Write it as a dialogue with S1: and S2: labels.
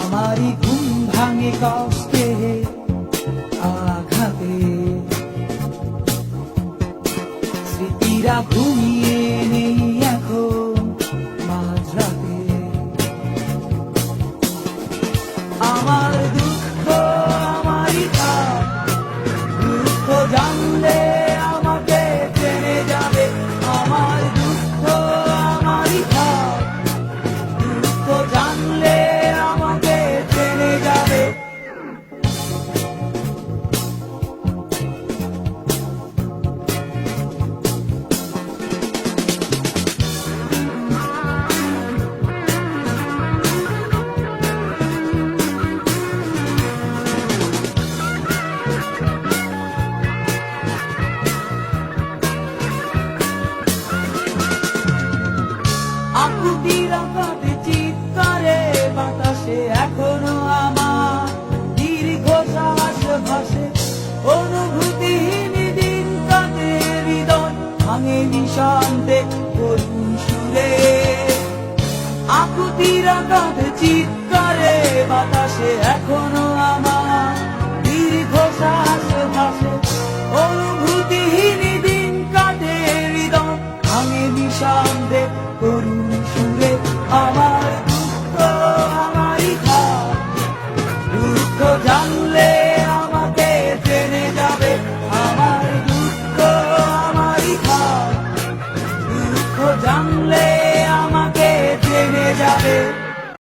S1: আমারই ঘুম ভাঙে কষ্টে আঘাতে। স্মৃতিরা ঘুমিয়ে ভাঙে নিশান্তে করুণ সুরে। আকুতির কাঁধে চিৎকারে বাতাসে এখনও আমার দীর্ঘ শ্বাস ভাসে। অনুভূতিহীন দিন কাটে হৃদয়, ভাঙে নিশান্তে করুণ সুরে। আমার